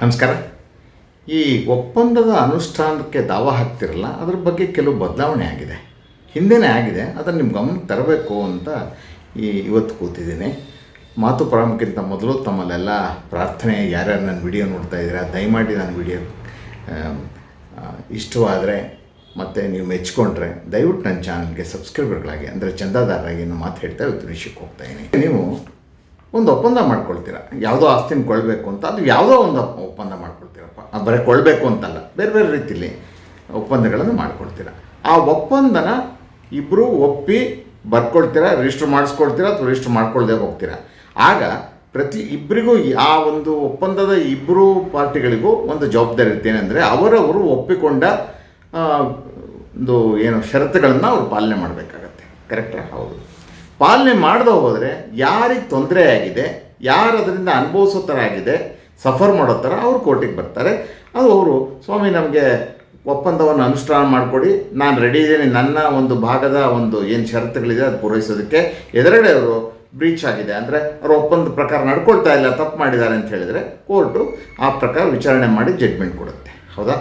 ನಮಸ್ಕಾರ. ಈ ಒಪ್ಪಂದದ ಅನುಷ್ಠಾನಕ್ಕೆ ದಾವ ಹಾಕ್ತಿರಲ್ಲ, ಅದ್ರ ಬಗ್ಗೆ ಕೆಲವು ಬದಲಾವಣೆ ಆಗಿದೆ. ಹಿಂದೆನೇ ಆಗಿದೆ, ಅದನ್ನು ನಿಮ್ಮ ಗಮನ ತರಬೇಕು ಅಂತ ಈ ಇವತ್ತು ಕೂತಿದ್ದೀನಿ. ಮಾತು ಪ್ರಾರಂಭಕ್ಕಿಂತ ಮೊದಲು ತಮ್ಮಲ್ಲೆಲ್ಲ ಪ್ರಾರ್ಥನೆ, ಯಾರ್ಯಾರು ನನ್ನ ವಿಡಿಯೋ ನೋಡ್ತಾ ಇದ್ದೀರಾ, ದಯಮಾಡಿ ನನ್ನ ವಿಡಿಯೋ ಇಷ್ಟವಾದರೆ ಮತ್ತು ನೀವು ಮೆಚ್ಕೊಂಡ್ರೆ ದಯವಿಟ್ಟು ನನ್ನ ಚಾನಲ್ಗೆ ಸಬ್ಸ್ಕ್ರೈಬರ್ಗಳಾಗಿ, ಅಂದರೆ ಚಂದಾದಾರರಾಗಿ ಮಾತು ಹೇಳ್ತಾ ಇವತ್ತು ವಿಷಯಕ್ಕೆ ಹೋಗ್ತಾ ಇದ್ದೀನಿ. ನೀವು ಒಂದು ಒಪ್ಪಂದ ಮಾಡ್ಕೊಳ್ತೀರ? ಯಾವುದೋ ಆಸ್ತಿನ ಕೊಳ್ಬೇಕು ಅಂತ? ಅದು ಯಾವುದೋ ಒಂದು ಒಪ್ಪಂದ ಮಾಡ್ಕೊಳ್ತೀರಪ್ಪ. ಬರೀ ಕೊಡಬೇಕು ಅಂತಲ್ಲ. ಬೇರೆ ಬೇರೆ ರೀತಿಯಲ್ಲಿ ಒಪ್ಪಂದಗಳನ್ನು ಮಾಡ್ಕೊಳ್ತೀರ. ಆ ಒಪ್ಪಂದನ ಇಬ್ಬರು ಒಪ್ಪಿ ಬರ್ಕೊಳ್ತೀರಾ ರಿಜಿಸ್ಟರ್ ಮಾಡಿಸ್ಕೊಳ್ತೀರಾ ಅಥವಾ ರಿಜಿಸ್ಟರ್ ಮಾಡ್ಕೊಳ್ದೇ ಹೋಗ್ತೀರಾ? ಆಗ ಪ್ರತಿ ಇಬ್ಬರಿಗೂ ಆ ಒಂದು ಒಪ್ಪಂದದ ಇಬ್ಬರು ಪಾರ್ಟಿಗಳಿಗೂ ಒಂದು ಜವಾಬ್ದಾರಿ ಇರುತ್ತೆ. ಏನಂದರೆ ಅವರವರು ಒಪ್ಪಿಕೊಂಡ ಒಂದು ಏನು ಷರತ್ತುಗಳನ್ನು ಅವರು ಪಾಲನೆ ಮಾಡಬೇಕಾಗತ್ತೆ. ಕರೆಕ್ಟಾ ಹೌದು. ಪಾಲನೆ ಮಾಡದೆ ಹೋದರೆ ಯಾರಿಗೆ ತೊಂದರೆ ಆಗಿದೆ ಯಾರು ಅದರಿಂದ ಅನುಭವಿಸೋ ಥರ ಆಗಿದೆ, ಸಫರ್ ಮಾಡೋ ಥರ ಅವರು ಕೋರ್ಟಿಗೆ ಬರ್ತಾರೆ. ಅದು ಅವರು, ಸ್ವಾಮಿ, ನಮಗೆ ಒಪ್ಪಂದವನ್ನು ಅನುಷ್ಠಾನ ಮಾಡಿಕೊಡಿ, ನಾನು ರೆಡಿ ಇದ್ದೀನಿ, ನನ್ನ ಒಂದು ಭಾಗದ ಒಂದು ಏನು ಷರತ್ತುಗಳಿದೆ ಅದು ಪೂರೈಸೋದಕ್ಕೆ. ಎದುರುಗಡೆ ಅವರು ಬ್ರೀಚ್ ಆಗಿದೆ. ಅಂದರೆ ಅವರು ಒಪ್ಪಂದ ಪ್ರಕಾರ ನಡ್ಕೊಳ್ತಾ ಇಲ್ಲ, ತಪ್ಪು ಮಾಡಿದ್ದಾರೆ ಅಂತ ಹೇಳಿದರೆ ಕೋರ್ಟು ಆ ಪ್ರಕಾರ ವಿಚಾರಣೆ ಮಾಡಿ ಜಡ್ಮೆಂಟ್ ಕೊಡುತ್ತೆ. ಹೌದಾ?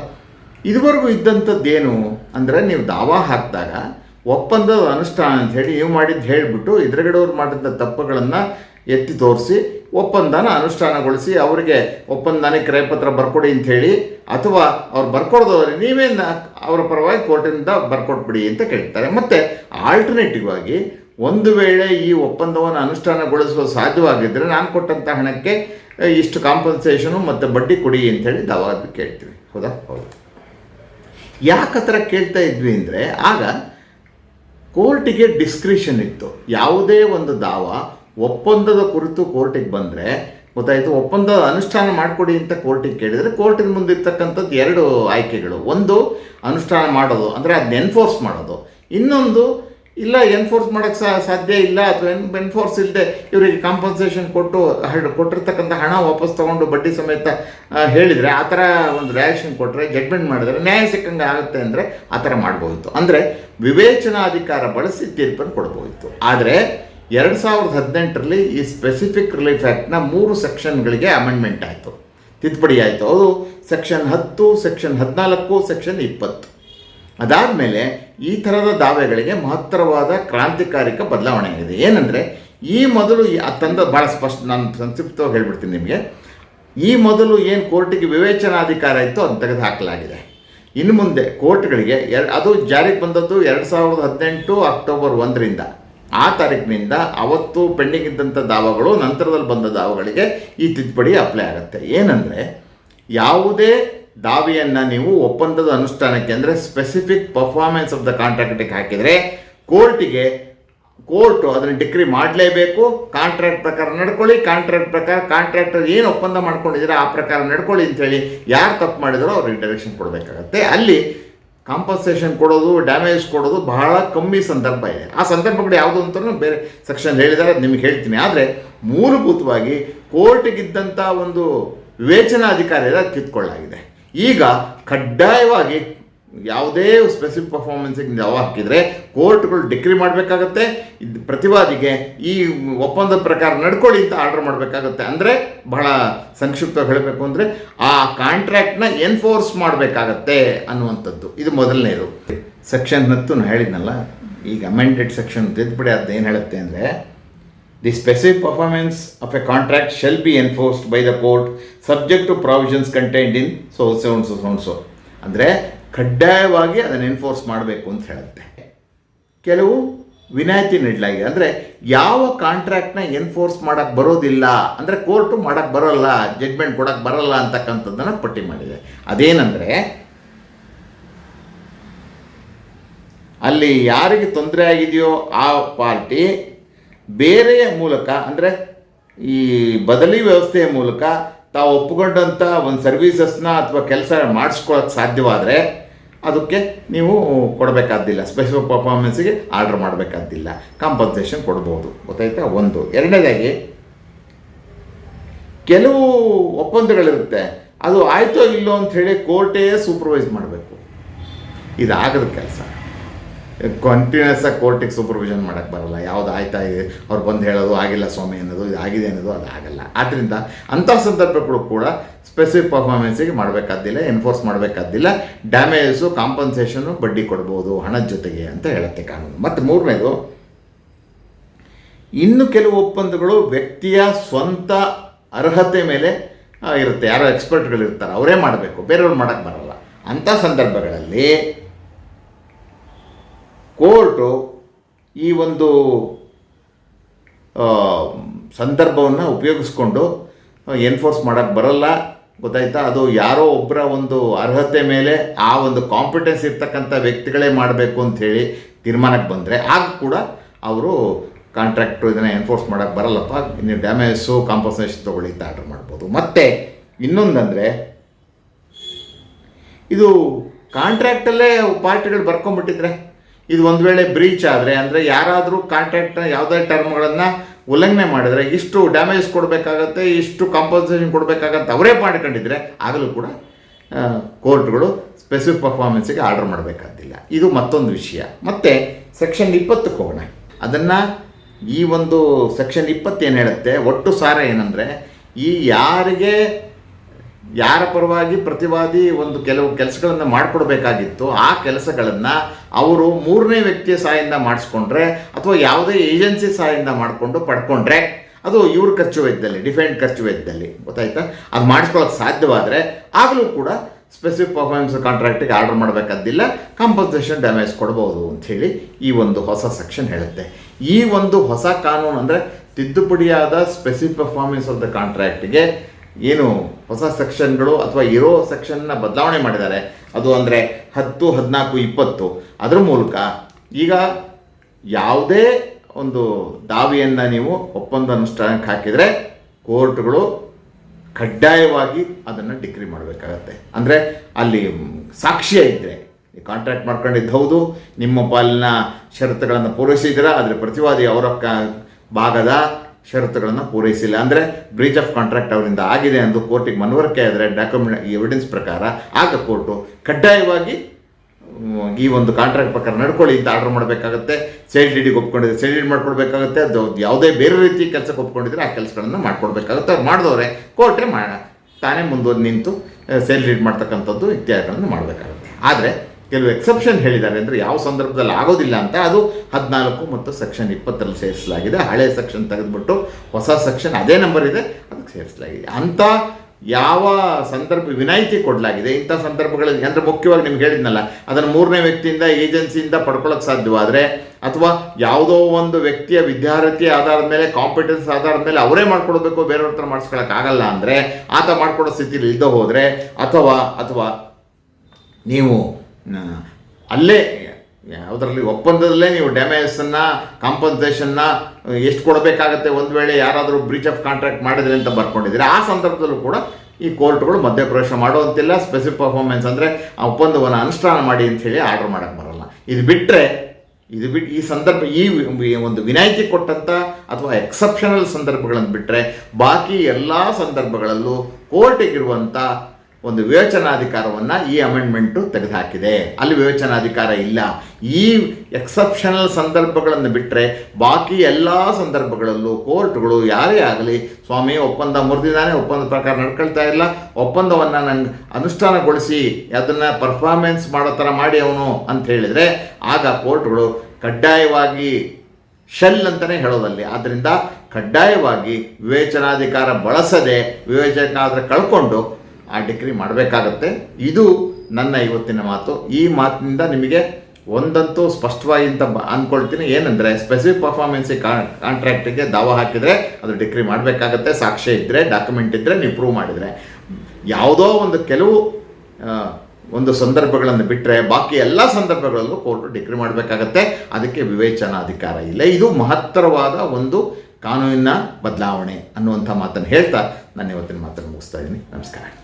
ಇದುವರೆಗೂ ಇದ್ದಂಥದ್ದೇನು ಅಂದರೆ ನೀವು ದಾವಾ ಹಾಕಿದಾಗ ಒಪ್ಪಂದದ ಅನುಷ್ಠಾನ ಅಂತ ಹೇಳಿ ನೀವು ಮಾಡಿದ್ದು ಹೇಳಿಬಿಟ್ಟು ಎದುರುಗಡೆಯವ್ರು ಮಾಡಿದ ತಪ್ಪುಗಳನ್ನು ಎತ್ತಿ ತೋರಿಸಿ ಒಪ್ಪಂದನ ಅನುಷ್ಠಾನಗೊಳಿಸಿ ಅವರಿಗೆ ಒಪ್ಪಂದನೇ ಕ್ರಯಪತ್ರ ಬರ್ಕೊಡಿ ಅಂತ ಹೇಳಿ ಅಥವಾ ಅವ್ರು ಬರ್ಕೊಡ್ದವ್ರೆ ನೀವೇ ಅವರ ಪರವಾಗಿ ಕೋರ್ಟಿಂದ ಬರ್ಕೊಟ್ಬಿಡಿ ಅಂತ ಕೇಳ್ತಾರೆ. ಮತ್ತು ಆಲ್ಟರ್ನೇಟಿವ್ ಆಗಿ ಒಂದು ವೇಳೆ ಈ ಒಪ್ಪಂದವನ್ನು ಅನುಷ್ಠಾನಗೊಳಿಸಲು ಸಾಧ್ಯವಾಗಿದ್ದರೆ ನಾನು ಕೊಟ್ಟಂಥ ಹಣಕ್ಕೆ ಇಷ್ಟು ಕಾಂಪನ್ಸೇಷನು ಮತ್ತು ಬಡ್ಡಿ ಕೊಡಿ ಅಂತೇಳಿ ದಾವಾಗ ಕೇಳ್ತೀವಿ. ಹೌದಾ? ಹೌದು. ಯಾಕೆ ಕೇಳ್ತಾ ಇದ್ವಿ ಅಂದರೆ ಆಗ ಕೋರ್ಟಿಗೆ ಡಿಸ್ಕ್ರಿಷನ್ ಇತ್ತು. ಯಾವುದೇ ಒಂದು ದಾವ ಒಪ್ಪಂದದ ಕುರಿತು ಕೋರ್ಟಿಗೆ ಬಂದರೆ, ಗೊತ್ತಾಯಿತು? ಒಪ್ಪಂದ ಅನುಷ್ಠಾನ ಮಾಡಿಕೊಡಿ ಅಂತ ಕೋರ್ಟಿಗೆ ಕೇಳಿದರೆ, ಕೋರ್ಟಿನ ಮುಂದೆ ಇರ್ತಕ್ಕಂಥದ್ದು ಎರಡು ಆಯ್ಕೆಗಳು. ಒಂದು, ಅನುಷ್ಠಾನ ಮಾಡೋದು, ಅಂದರೆ ಅದನ್ನ ಎನ್ಫೋರ್ಸ್ ಮಾಡೋದು. ಇನ್ನೊಂದು ಇಲ್ಲ ಎನ್ಫೋರ್ಸ್ ಮಾಡೋಕ್ಕೆ ಸಾಧ್ಯ ಇಲ್ಲ, ಅಥವಾ ಎನ್ ಎನ್ಫೋರ್ಸ್ ಇಲ್ಲದೆ ಇವರಿಗೆ ಕಾಂಪನ್ಸೇಷನ್ ಕೊಟ್ಟು ಕೊಟ್ಟಿರ್ತಕ್ಕಂಥ ಹಣ ವಾಪಸ್ ತೊಗೊಂಡು ಬಡ್ಡಿ ಸಮೇತ ಹೇಳಿದರೆ ಆ ಥರ ಒಂದು ರಿಯಾಕ್ಷನ್ ಕೊಟ್ಟರೆ ಜಡ್ಮೆಂಟ್ ಮಾಡಿದ್ರೆ ನ್ಯಾಯ ಸಿಕ್ಕಂಗೆ ಆಗುತ್ತೆ ಅಂದರೆ ಆ ಥರ ಮಾಡ್ಬೋದಿತ್ತು. ಅಂದರೆ ವಿವೇಚನಾಧಿಕಾರ ಬಳಸಿ ತೀರ್ಪನ್ನು ಕೊಡ್ಬೋದಿತ್ತು. ಆದರೆ ಎರಡು ಸಾವಿರದ ಹದಿನೆಂಟರಲ್ಲಿ ಈ ಸ್ಪೆಸಿಫಿಕ್ ರಿಲೀಫ್ ಆ್ಯಕ್ಟ್ನ ಮೂರು ಸೆಕ್ಷನ್ಗಳಿಗೆ ಅಮೆಂಡ್ಮೆಂಟ್ ಆಯಿತು. ತಿದ್ದುಪಡಿ ಆಯಿತು. ಅದು ಸೆಕ್ಷನ್ ಹತ್ತು ಸೆಕ್ಷನ್ ಹದಿನಾಲ್ಕು ಸೆಕ್ಷನ್ ಇಪ್ಪತ್ತು. ಅದಾದಮೇಲೆ ಈ ಥರದ ದಾವೆಗಳಿಗೆ ಮಹತ್ತರವಾದ ಕ್ರಾಂತಿಕಾರಿಕ ಬದಲಾವಣೆ ಆಗಿದೆ. ಏನಂದರೆ, ಈ ಮೊದಲು ತಂದ ಭಾಳ ಸ್ಪಷ್ಟ ನಾನು ಸಂಕ್ಷಿಪ್ತವಾಗಿ ಹೇಳ್ಬಿಡ್ತೀನಿ ನಿಮಗೆ. ಈ ಮೊದಲು ಏನು ಕೋರ್ಟಿಗೆ ವಿವೇಚನಾಧಿಕಾರ ಇತ್ತು ಅದನ್ನು ತೆಗೆದುಹಾಕಲಾಗಿದೆ ಇನ್ನು ಮುಂದೆ ಕೋರ್ಟ್ಗಳಿಗೆ ಎರ್ ಅದು ಜಾರಿಗೆ ಬಂದದ್ದು ಎರಡು ಸಾವಿರದ ಹದಿನೆಂಟು ಅಕ್ಟೋಬರ್ ಒಂದರಿಂದ. ಆ ತಾರೀಕಿನಿಂದ ಅವತ್ತು ಪೆಂಡಿಂಗ್ ಇದ್ದಂಥ ದಾವಗಳು ನಂತರದಲ್ಲಿ ಬಂದ ದಾವಗಳಿಗೆ ಈ ತಿದ್ದುಪಡಿ ಅಪ್ಲೈ ಆಗುತ್ತೆ. ಏನಂದರೆ, ಯಾವುದೇ ದಾವೆಯನ್ನು ನೀವು ಒಪ್ಪಂದದ ಅನುಷ್ಠಾನಕ್ಕೆ ಅಂದರೆ ಸ್ಪೆಸಿಫಿಕ್ ಪರ್ಫಾರ್ಮೆನ್ಸ್ ಆಫ್ ದ ಕಾಂಟ್ರಾಕ್ಟಿಗೆ ಹಾಕಿದರೆ, ಕೋರ್ಟಿಗೆ ಕೋರ್ಟು ಅದನ್ನು ಡಿಕ್ರಿ ಮಾಡಲೇಬೇಕು ಕಾಂಟ್ರಾಕ್ಟ್ ಪ್ರಕಾರ ನಡ್ಕೊಳ್ಳಿ ಕಾಂಟ್ರಾಕ್ಟ್ ಪ್ರಕಾರ ಕಾಂಟ್ರಾಕ್ಟರ್ ಏನು ಒಪ್ಪಂದ ಮಾಡ್ಕೊಂಡಿದ್ದೀರಾ ಆ ಪ್ರಕಾರ ನಡ್ಕೊಳ್ಳಿ ಅಂತೇಳಿ ಯಾರು ತಪ್ಪು ಮಾಡಿದರೋ ಅವ್ರಿಗೆ ಡೈರೆಕ್ಷನ್ ಕೊಡಬೇಕಾಗತ್ತೆ. ಅಲ್ಲಿ ಕಾಂಪನ್ಸೇಷನ್ ಕೊಡೋದು ಡ್ಯಾಮೇಜ್ ಕೊಡೋದು ಬಹಳ ಕಮ್ಮಿ ಸಂದರ್ಭ ಇದೆ. ಆ ಸಂದರ್ಭಗಳು ಯಾವುದು ಅಂತಲೂ ಬೇರೆ ಸೆಕ್ಷನ್ ಹೇಳಿದಾರೆ ಅದು ನಿಮಗೆ ಹೇಳ್ತೀನಿ. ಆದರೆ ಮೂಲಭೂತವಾಗಿ ಕೋರ್ಟಿಗಿದ್ದಂಥ ಒಂದು ವಿವೇಚನಾ ಅಧಿಕಾರ ಕಿತ್ಕೊಳ್ಳಾಗಿದೆ. ಈಗ ಕಡ್ಡಾಯವಾಗಿ ಯಾವುದೇ ಸ್ಪೆಸಿಫಿಕ್ ಪರ್ಫಾರ್ಮೆನ್ಸಿಗೆ ಯಾವ ಹಾಕಿದರೆ ಕೋರ್ಟ್ಗಳು ಡಿಕ್ರಿ ಮಾಡಬೇಕಾಗತ್ತೆ. ಇದು ಪ್ರತಿವಾದಿಗೆ ಈ ಒಪ್ಪಂದದ ಪ್ರಕಾರ ನಡ್ಕೊಳ್ಳಿ ಅಂತ ಆರ್ಡರ್ ಮಾಡಬೇಕಾಗತ್ತೆ. ಅಂದರೆ ಬಹಳ ಸಂಕ್ಷಿಪ್ತವಾಗಿ ಹೇಳಬೇಕು ಅಂದರೆ ಆ ಕಾಂಟ್ರಾಕ್ಟ್ನ ಎನ್ಫೋರ್ಸ್ ಮಾಡಬೇಕಾಗತ್ತೆ ಅನ್ನುವಂಥದ್ದು. ಇದು ಮೊದಲನೇದು. ಸೆಕ್ಷನ್ ಹತ್ತು ನಾನು ಹೇಳಿದ್ನಲ್ಲ, ಈಗ ಅಮೆಂಡೆಡ್ ಸೆಕ್ಷನ್ ತಿದ್ದುಪಡಿ ಅದು ಏನು ಹೇಳುತ್ತೆ ಅಂದರೆ the specific performance of a contract shall be enforced by the court subject to provisions contained in so so on so so on so ಅಂದರೆ ಕಡ್ಡಾಯವಾಗಿ ಅದನ್ನು ಎನ್ಫೋರ್ಸ್ ಮಾಡಬೇಕು ಅಂತ ಹೇಳುತ್ತೆ. ಕೆಲವು ವಿನಾಯಿತಿ ನೀಡಲಾಗಿದೆ ಅಂದರೆ ಯಾವ ಕಾಂಟ್ರಾಕ್ಟ್ನ ಎನ್ಫೋರ್ಸ್ ಮಾಡೋಕ್ಕೆ ಬರೋದಿಲ್ಲ, ಅಂದರೆ ಕೋರ್ಟು ಮಾಡೋಕ್ಕೆ ಬರೋಲ್ಲ ಜಡ್ಮೆಂಟ್ ಕೊಡೋಕ್ಕೆ ಬರೋಲ್ಲ ಅಂತಕ್ಕಂಥದ್ದನ್ನು ಪಟ್ಟಿ ಮಾಡಿದೆ. ಅದೇನೆಂದರೆ, ಅಲ್ಲಿ ಯಾರಿಗೆ ತೊಂದರೆ ಆಗಿದೆಯೋ ಆ ಪಾರ್ಟಿ ಬೇರೆಯ ಮೂಲಕ, ಅಂದರೆ ಈ ಬದಲಿ ವ್ಯವಸ್ಥೆಯ ಮೂಲಕ ತಾವು ಒಪ್ಪಿಕೊಂಡಂಥ ಒಂದು ಸರ್ವೀಸಸ್ನ ಅಥವಾ ಕೆಲಸ ಮಾಡಿಸ್ಕೊಳಕ್ಕೆ ಸಾಧ್ಯವಾದರೆ ಅದಕ್ಕೆ ನೀವು ಕೊಡಬೇಕಾದ್ದಿಲ್ಲ. ಸ್ಪೆಷಲ್ ಪರ್ಫಾರ್ಮೆನ್ಸಿಗೆ ಆರ್ಡರ್ ಮಾಡಬೇಕಾದ್ದಿಲ್ಲ. ಕಾಂಪನ್ಸೇಷನ್ ಕೊಡ್ಬೋದು. ಗೊತ್ತಾಯ್ತಾ? ಒಂದು. ಎರಡನೇದಾಗಿ, ಕೆಲವು ಒಪ್ಪಂದಗಳಿರುತ್ತೆ. ಅದು ಆಯಿತೋ ಇಲ್ಲೋ ಅಂತ ಹೇಳಿ ಕೋರ್ಟೇ ಸೂಪರ್ವೈಸ್ ಮಾಡಬೇಕು. ಇದಾಗದ ಕೆಲಸ. ಕಂಟಿನ್ಯೂಸ್ ಆಗಿ ಕೋರ್ಟಿಗೆ ಸೂಪರ್ವಿಷನ್ ಮಾಡೋಕ್ಕೆ ಬರಲ್ಲ. ಯಾವ್ದು ಆಯ್ತಾ ಇದೆ ಅವ್ರು ಬಂದು ಹೇಳೋದು ಆಗಿಲ್ಲ ಸ್ವಾಮಿ ಅನ್ನೋದು, ಇದು ಆಗಿದೆ ಅನ್ನೋದು, ಅದು ಆಗಲ್ಲ. ಆದ್ದರಿಂದ ಅಂಥ ಸಂದರ್ಭಗಳು ಕೂಡ ಸ್ಪೆಸಿಫಿಕ್ ಪರ್ಫಾರ್ಮೆನ್ಸಿಗೆ ಮಾಡಬೇಕಾದಿಲ್ಲ ಎನ್ಫೋರ್ಸ್ ಮಾಡಬೇಕಾದ್ದಿಲ್ಲ ಡ್ಯಾಮೇಜು ಕಾಂಪನ್ಸೇಷನು ಬಡ್ಡಿ ಕೊಡ್ಬೋದು, ಹಣದ ಜೊತೆಗೆ ಅಂತ ಹೇಳುತ್ತೆ ಕಾನೂನು. ಮತ್ತು ಮೂರನೇದು, ಇನ್ನು ಕೆಲವು ಒಪ್ಪಂದಗಳು ವ್ಯಕ್ತಿಯ ಸ್ವಂತ ಅರ್ಹತೆ ಮೇಲೆ ಇರುತ್ತೆ. ಯಾರೋ ಎಕ್ಸ್ಪರ್ಟ್ಗಳು ಇರ್ತಾರೆ ಅವರೇ ಮಾಡಬೇಕು. ಬೇರೆಯವ್ರು ಮಾಡೋಕ್ಕೆ ಬರಲ್ಲ. ಅಂಥ ಸಂದರ್ಭಗಳಲ್ಲಿ ಕೋರ್ಟು ಈ ಒಂದು ಸಂದರ್ಭವನ್ನು ಉಪಯೋಗಿಸ್ಕೊಂಡು ಎನ್ಫೋರ್ಸ್ ಮಾಡೋಕ್ಕೆ ಬರಲ್ಲ. ಗೊತ್ತಾಯ್ತಾ? ಅದು ಯಾರೋ ಒಬ್ಬರ ಒಂದು ಅರ್ಹತೆ ಮೇಲೆ ಆ ಒಂದು ಕಾಂಪಿಟೆನ್ಸ್ ಇರ್ತಕ್ಕಂಥ ವ್ಯಕ್ತಿಗಳೇ ಮಾಡಬೇಕು ಅಂಥೇಳಿ ತೀರ್ಮಾನಕ್ಕೆ ಬಂದರೆ ಆಗ ಕೂಡ ಅವರು ಕಾಂಟ್ರಾಕ್ಟು ಇದನ್ನು ಎನ್ಫೋರ್ಸ್ ಮಾಡೋಕ್ಕೆ ಬರಲ್ಲಪ್ಪ. ಇನ್ನು ಡ್ಯಾಮೇಜಸ್ಸು ಕಾಂಪನ್ಸೇಷನ್ ತೊಗೊಳ್ಳಿ ಅಂತ ಆರ್ಡರ್ ಮಾಡ್ಬೋದು. ಮತ್ತು ಇನ್ನೊಂದಂದರೆ, ಇದು ಕಾಂಟ್ರಾಕ್ಟಲ್ಲೇ ಪಾರ್ಟಿಗಳು ಬರ್ಕೊಂಬಿಟ್ಟಿದ್ರೆ ಇದು ಒಂದು ವೇಳೆ ಬ್ರೀಚ್ ಆದರೆ, ಅಂದರೆ ಯಾರಾದರೂ ಕಾಂಟ್ರಾಕ್ಟ್ನ ಯಾವುದೇ ಟರ್ಮ್ಗಳನ್ನು ಉಲ್ಲಂಘನೆ ಮಾಡಿದರೆ, ಇಷ್ಟು ಡ್ಯಾಮೇಜ್ ಕೊಡಬೇಕಾಗತ್ತೆ, ಇಷ್ಟು ಕಾಂಪನ್ಸೇಷನ್ ಕೊಡಬೇಕಾಗತ್ತೆ ಅವರೇ ಮಾಡ್ಕೊಂಡಿದ್ರೆ, ಆಗಲೂ ಕೂಡ ಕೋರ್ಟ್ಗಳು ಸ್ಪೆಸಿಫಿಕ್ ಪರ್ಫಾರ್ಮೆನ್ಸಿಗೆ ಆರ್ಡರ್ ಮಾಡಬೇಕಾದಿಲ್ಲ. ಇದು ಮತ್ತೊಂದು ವಿಷಯ. ಮತ್ತು ಸೆಕ್ಷನ್ ಇಪ್ಪತ್ತಕ್ಕೆ ಹೋಗೋಣ ಅದನ್ನು ಈ ಒಂದು ಸೆಕ್ಷನ್ ಇಪ್ಪತ್ತು ಏನು ಹೇಳುತ್ತೆ? ಒಟ್ಟು ಸಾರ ಏನಂದರೆ, ಈ ಯಾರಿಗೆ ಯಾರ ಪರವಾಗಿ ಪ್ರತಿವಾದಿ ಒಂದು ಕೆಲವು ಕೆಲಸಗಳನ್ನು ಮಾಡಿಕೊಡ್ಬೇಕಾಗಿತ್ತು ಆ ಕೆಲಸಗಳನ್ನು ಅವರು ಮೂರನೇ ವ್ಯಕ್ತಿಯ ಸಹಾಯದಿಂದ ಮಾಡಿಸ್ಕೊಂಡ್ರೆ ಅಥವಾ ಯಾವುದೇ ಏಜೆನ್ಸಿ ಸಹಾಯದಿಂದ ಮಾಡಿಕೊಂಡು ಪಡ್ಕೊಂಡ್ರೆ ಅದು ಇವ್ರ ಖರ್ಚು ವೆಚ್ಚದಲ್ಲಿ, ಡಿಫೆಂಡ್ ಖರ್ಚು ವೆಚ್ಚದಲ್ಲಿ, ಗೊತ್ತಾಯ್ತಾ? ಅದು ಮಾಡಿಸ್ಕೊಳ್ಳೋಕೆ ಸಾಧ್ಯವಾದರೆ ಆಗಲೂ ಕೂಡ ಸ್ಪೆಸಿಫಿಕ್ ಪರ್ಫಾರ್ಮೆನ್ಸ್ ಕಾಂಟ್ರಾಕ್ಟಿಗೆ ಆರ್ಡರ್ ಮಾಡಬೇಕಾದ್ದಿಲ್ಲ ಕಾಂಪನ್ಸೇಷನ್ ಡ್ಯಾಮೇಜ್ ಕೊಡ್ಬೋದು ಅಂಥೇಳಿ ಈ ಒಂದು ಹೊಸ ಸೆಕ್ಷನ್ ಹೇಳುತ್ತೆ. ಈ ಒಂದು ಹೊಸ ಕಾನೂನು ಅಂದರೆ ತಿದ್ದುಪಡಿಯಾದ ಸ್ಪೆಸಿಫಿಕ್ ಪರ್ಫಾರ್ಮೆನ್ಸ್ ಆಫ್ ದ ಕಾಂಟ್ರಾಕ್ಟಿಗೆ ಏನು ಹೊಸ ಸೆಕ್ಷನ್ಗಳು ಅಥವಾ ಇರೋ ಸೆಕ್ಷನ್ನ ಬದಲಾವಣೆ ಮಾಡಿದ್ದಾರೆ. ಅದು ಅಂದರೆ ಹತ್ತು, ಹದಿನಾಲ್ಕು, ಇಪ್ಪತ್ತು. ಅದರ ಮೂಲಕ ಈಗ ಯಾವುದೇ ಒಂದು ದಾವಿಯನ್ನು ನೀವು ಒಪ್ಪಂದ ಅನುಷ್ಠಾನಕ್ಕೆ ಹಾಕಿದರೆ ಕೋರ್ಟ್ಗಳು ಕಡ್ಡಾಯವಾಗಿ ಅದನ್ನು ಡಿಗ್ರಿ ಮಾಡಬೇಕಾಗತ್ತೆ. ಅಂದರೆ ಅಲ್ಲಿ ಸಾಕ್ಷ್ಯ ಇದ್ದರೆ ಕಾಂಟ್ರಾಕ್ಟ್ ಮಾಡ್ಕೊಂಡಿದ್ದು ಹೌದು ನಿಮ್ಮ ಪಾಲಿನ ಷರತ್ತುಗಳನ್ನು ಪೂರೈಸಿದ್ದೀರಾ ಆದರೆ ಪ್ರತಿವಾದಿ ಅವರ ಕ ಭಾಗದ ಷರತ್ತುಗಳನ್ನು ಪೂರೈಸಿಲ್ಲ. ಅಂದರೆ ಬ್ರೀಚ್ ಆಫ್ ಕಾಂಟ್ರಾಕ್ಟ್ ಅವರಿಂದ ಆಗಿದೆ ಎಂದು ಕೋರ್ಟಿಗೆ ಮನವರಿಕೆ ಆದರೆ ಡಾಕ್ಯುಮೆಂಟ್ ಎವಿಡೆನ್ಸ್ ಪ್ರಕಾರ ಆಗ ಕೋರ್ಟು ಕಡ್ಡಾಯವಾಗಿ ಈ ಒಂದು ಕಾಂಟ್ರಾಕ್ಟ್ ಪ್ರಕಾರ ನಡ್ಕೊಳ್ಳಿ ಅಂತ ಆರ್ಡರ್ ಮಾಡಬೇಕಾಗುತ್ತೆ. ಸೈಲ್ ಡಿಡಿಗೆ ಒಪ್ಕೊಂಡಿದ್ರೆ ಸೈಲ್ ಡಿಡ್ ಮಾಡ್ಕೊಡ್ಬೇಕಾಗುತ್ತೆ. ಅದು ಯಾವುದೇ ಬೇರೆ ರೀತಿ ಕೆಲಸಕ್ಕೆ ಒಪ್ಕೊಂಡಿದ್ರೆ ಆ ಕೆಲಸಗಳನ್ನು ಮಾಡ್ಕೊಡ್ಬೇಕಾಗುತ್ತೆ. ಅವ್ರು ಮಾಡಿದವ್ರೆ ಕೋರ್ಟೇ ಮಾಡ ತಾನೇ ಮುಂದುವರೆದು ನಿಂತು ಸೇಲ್ ರೀಡ್ ಮಾಡ್ತಕ್ಕಂಥದ್ದು ಇತ್ಯಾದಿಗಳನ್ನು ಮಾಡಬೇಕಾಗುತ್ತೆ. ಆದರೆ ಕೆಲವು ಎಕ್ಸೆಪ್ಷನ್ ಹೇಳಿದ್ದಾರೆ ಅಂದರೆ ಯಾವ ಸಂದರ್ಭದಲ್ಲಿ ಆಗೋದಿಲ್ಲ ಅಂತ ಅದು ಹದಿನಾಲ್ಕು ಮತ್ತು ಸೆಕ್ಷನ್ ಇಪ್ಪತ್ತರಲ್ಲಿ ಸೇರಿಸಲಾಗಿದೆ. ಹಳೆ ಸೆಕ್ಷನ್ ತೆಗೆದುಬಿಟ್ಟು ಹೊಸ ಸೆಕ್ಷನ್ ಅದೇ ನಂಬರ್ ಇದೆ, ಅದಕ್ಕೆ ಸೇರಿಸಲಾಗಿದೆ. ಅಂಥ ಯಾವ ಸಂದರ್ಭ, ವಿನಾಯಿತಿ ಕೊಡಲಾಗಿದೆ. ಇಂಥ ಸಂದರ್ಭಗಳಲ್ಲಿ, ಅಂದರೆ ಮುಖ್ಯವಾಗಿ ನಿಮ್ಗೆ ಹೇಳಿದ್ನಲ್ಲ, ಅದನ್ನು ಮೂರನೇ ವ್ಯಕ್ತಿಯಿಂದ ಏಜೆನ್ಸಿಯಿಂದ ಪಡ್ಕೊಳ್ಳೋಕೆ ಸಾಧ್ಯವಾದರೆ, ಅಥವಾ ಯಾವುದೋ ಒಂದು ವ್ಯಕ್ತಿಯ ವಿದ್ಯಾರ್ಥಿ ಆಧಾರದ ಮೇಲೆ ಕಾಂಪಿಟೆನ್ಸ್ ಆಧಾರದ ಮೇಲೆ ಅವರೇ ಮಾಡ್ಕೊಡ್ಬೇಕು, ಬೇರೆಯವ್ರ ಹತ್ರ ಮಾಡಿಸ್ಕೊಳಕ್ಕೆ ಆಗಲ್ಲ ಅಂದರೆ, ಆತ ಮಾಡ್ಕೊಡೋ ಸ್ಥಿತಿಲಿ ಇಲ್ಲದೆ ಹೋದರೆ, ಅಥವಾ ಅಥವಾ ನೀವು ಅಲ್ಲೇ ಯಾವುದರಲ್ಲಿ ಒಪ್ಪಂದದಲ್ಲೇ ನೀವು ಡ್ಯಾಮೇಜನ್ನು ಕಾಂಪನ್ಸೇಷನ್ನ ಎಷ್ಟು ಕೊಡಬೇಕಾಗತ್ತೆ ಒಂದು ವೇಳೆ ಯಾರಾದರೂ ಬ್ರೀಚ್ ಆಫ್ ಕಾಂಟ್ರಾಕ್ಟ್ ಮಾಡಿದ್ರೆ ಅಂತ ಬರ್ಕೊಂಡಿದ್ದೀರಿ. ಆ ಸಂದರ್ಭದಲ್ಲೂ ಕೂಡ ಈ ಕೋರ್ಟ್ಗಳು ಮಧ್ಯಪ್ರವೇಶ ಮಾಡುವಂತಿಲ್ಲ ಸ್ಪೆಸಿಫಿಕ್ ಪರ್ಫಾರ್ಮೆನ್ಸ್ ಅಂದರೆ ಆ ಒಪ್ಪಂದವನ್ನು ಅನುಷ್ಠಾನ ಮಾಡಿ ಅಂತ ಹೇಳಿ ಆರ್ಡರ್ ಮಾಡೋಕ್ಕೆ ಬರಲ್ಲ. ಇದು ಬಿಟ್ಟರೆ ಇದು ಬಿಟ್ಟು ಈ ಸಂದರ್ಭ, ಈ ಒಂದು ವಿನಾಯಿತಿ ಕೊಟ್ಟಂಥ ಅಥವಾ ಎಕ್ಸೆಪ್ಷನಲ್ ಸಂದರ್ಭಗಳನ್ನು ಬಿಟ್ಟರೆ ಬಾಕಿ ಎಲ್ಲ ಸಂದರ್ಭಗಳಲ್ಲೂ ಕೋರ್ಟಿಗಿರುವಂಥ ಒಂದು ವಿವೇಚನಾಧಿಕಾರವನ್ನು ಈ ಅಮೆಂಡ್ಮೆಂಟು ತೆಗೆದುಹಾಕಿದೆ. ಅಲ್ಲಿ ವಿವೇಚನಾಧಿಕಾರ ಇಲ್ಲ. ಈ ಎಕ್ಸೆಪ್ಷನಲ್ ಸಂದರ್ಭಗಳನ್ನು ಬಿಟ್ಟರೆ ಬಾಕಿ ಎಲ್ಲ ಸಂದರ್ಭಗಳಲ್ಲೂ ಕೋರ್ಟ್ಗಳು ಯಾರೇ ಆಗಲಿ, ಸ್ವಾಮಿ ಒಪ್ಪಂದ ಮುರಿದಿದ್ದಾನೆ, ಒಪ್ಪಂದ ಪ್ರಕಾರ ನಡ್ಕೊಳ್ತಾ ಇಲ್ಲ, ಒಪ್ಪಂದವನ್ನು ನಂಗೆ ಅನುಷ್ಠಾನಗೊಳಿಸಿ ಅದನ್ನು ಪರ್ಫಾರ್ಮೆನ್ಸ್ ಮಾಡೋ ಥರ ಮಾಡಿ ಅವನು ಅಂತ ಹೇಳಿದರೆ ಆಗ ಕೋರ್ಟ್ಗಳು ಕಡ್ಡಾಯವಾಗಿ ಶೆಲ್ ಅಂತಲೇ ಹೇಳೋದಲ್ಲಿ. ಆದ್ದರಿಂದ ಕಡ್ಡಾಯವಾಗಿ ವಿವೇಚನಾಧಿಕಾರ ಬಳಸದೆ ವಿವೇಚನಾಧಿಕಾರ ಕಳ್ಕೊಂಡು ಆ ಡಿಗ್ರಿ ಮಾಡಬೇಕಾಗತ್ತೆ. ಇದು ನನ್ನ ಇವತ್ತಿನ ಮಾತು. ಈ ಮಾತಿನಿಂದ ನಿಮಗೆ ಒಂದಂತೂ ಸ್ಪಷ್ಟವಾಗಿ ಅಂತ ಅಂದ್ಕೊಳ್ತೀನಿ ಏನಂದರೆ ಸ್ಪೆಸಿಫಿಕ್ ಪರ್ಫಾರ್ಮೆನ್ಸಿ ಕಾಂಟ್ರಾಕ್ಟಿಗೆ ದಾವ ಹಾಕಿದರೆ ಅದು ಡಿಗ್ರಿ ಮಾಡಬೇಕಾಗತ್ತೆ. ಸಾಕ್ಷ್ಯ ಇದ್ದರೆ ಡಾಕ್ಯುಮೆಂಟ್ ಇದ್ದರೆ ನೀವು ಪ್ರೂವ್ ಮಾಡಿದರೆ. ಯಾವುದೋ ಒಂದು ಕೆಲವು ಒಂದು ಸಂದರ್ಭಗಳನ್ನು ಬಿಟ್ಟರೆ ಬಾಕಿ ಎಲ್ಲ ಸಂದರ್ಭಗಳಲ್ಲೂ ಕೋರ್ಟ್ ಡಿಗ್ರಿ ಮಾಡಬೇಕಾಗತ್ತೆ. ಅದಕ್ಕೆ ವಿವೇಚನಾ ಅಧಿಕಾರ ಇಲ್ಲ. ಇದು ಮಹತ್ತರವಾದ ಒಂದು ಕಾನೂನಿನ ಬದಲಾವಣೆ ಅನ್ನುವಂಥ ಮಾತನ್ನು ಹೇಳ್ತಾ ನಾನು ಇವತ್ತಿನ ಮಾತನ್ನು ಮುಗಿಸ್ತಾ ಇದ್ದೀನಿ. ನಮಸ್ಕಾರ.